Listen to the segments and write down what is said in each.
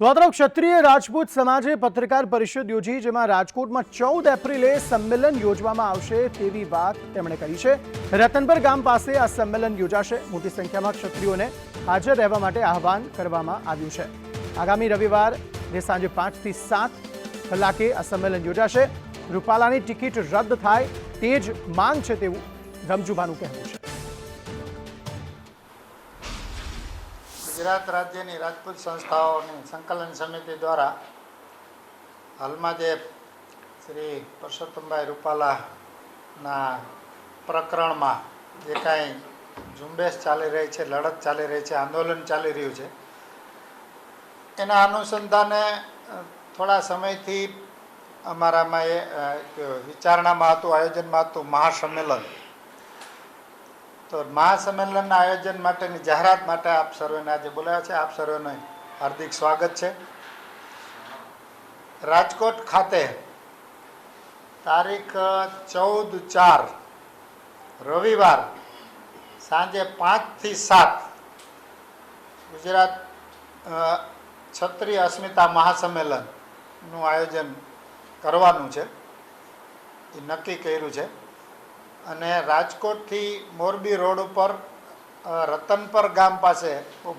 તો ક્ષત્રિય રાજપૂત સમાજે પત્રકાર પરિષદ યોજી, જેમાં રાજકોટમાં ચૌદ એપ્રિલે સંમેલન યોજવામાં આવશે તેવી વાત તેમણે કરી છે. રતનપર ગામ પાસે આ સંમેલન યોજાશે. મોટી સંખ્યામાં ક્ષત્રિયોને હાજર રહેવા માટે આહવાન કરવામાં આવ્યું છે. આગામી રવિવાર સાંજે પાંચથી સાત કલાકે આ સંમેલન યોજાશે. રૂપાલાની ટિકિટ રદ થાય તે જ માંગ છે તેવું રમજુભાનું કહેવું છે. ગુજરાત રાજ્યની રાજપૂત સંસ્થાઓની સંકલન સમિતિ દ્વારા હાલમાં જે શ્રી પરસોત્તમભાઈ રૂપાલાના પ્રકરણમાં જે કાંઈ ઝુંબેશ ચાલી રહી છે, લડત ચાલી રહી છે, આંદોલન ચાલી રહ્યું છે, એના અનુસંધાને થોડા સમયથી અમારામાં એ વિચારણામાં હતું, આયોજનમાં હતું મહાસંમેલન. તો મહાસંમેલનના આયોજન માટેની જાહેરાત માટે આપ સર્વેને આજે બોલાવ્યા છે. આપ સર્વેનો હાર્દિક સ્વાગત છે. રાજકોટ ખાતે તારીખ ચૌદ ચાર રવિવાર સાંજે પાંચથી સાત ગુજરાત ક્ષત્રિય અસ્મિતા મહાસંમેલનનું આયોજન કરવાનું છે. એ નક્કી કર્યું છે. અને રાજકોટથી મોરબી રોડ ઉપર રતનપર ગામ પાસે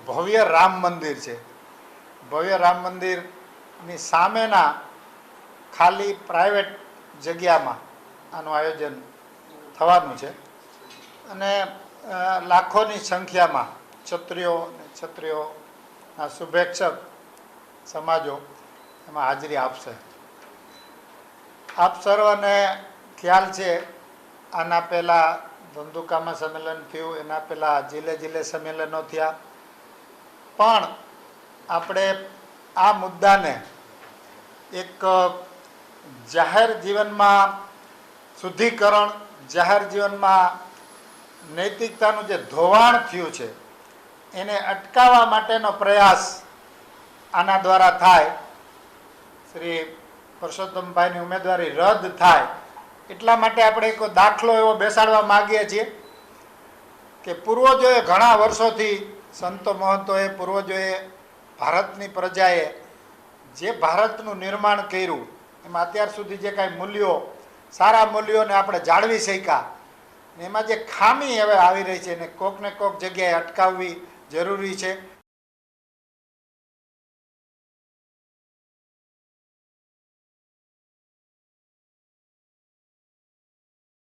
ભવ્ય રામ મંદિર છે. ભવ્ય રામ મંદિરની સામેના ખાલી પ્રાઇવેટ જગ્યામાં આનું આયોજન થવાનું છે. અને લાખોની સંખ્યામાં ક્ષત્રિયો અને ક્ષત્રિયોના શુભેચ્છક સમાજો એમાં હાજરી આપશે. આપ સર્વને ખ્યાલ છે આના પહેલાં ધંધુકામાં સંમેલન થયું, એના પહેલાં જિલ્લે જિલ્લે સંમેલનો થયા. પણ આપણે આ મુદ્દાને એક જાહેર જીવનમાં શુદ્ધિકરણ, જાહેર જીવનમાં નૈતિકતાનું જે ધોવાણ થયું છે, એને અટકાવવા માટેનો પ્રયાસ આના દ્વારા થાય. શ્રી પરસોત્તમભાઈની ઉમેદવારી રદ થાય. એટલા માટે આપણે એક દાખલો એવો બેસાડવા માગીએ છીએ કે પૂર્વજોએ ઘણા વર્ષોથી સંતો મહંતોએ, પૂર્વજોએ ભારતની પ્રજાએ જે ભારતનું નિર્માણ કર્યું, એમાં અત્યાર સુધી જે કાંઈ મૂલ્યો, સારા મૂલ્યોને આપણે જાળવી શક્યા, ને એમાં જે ખામી હવે આવી રહી છે એને કોક ને કોક જગ્યાએ અટકાવવી જરૂરી છે.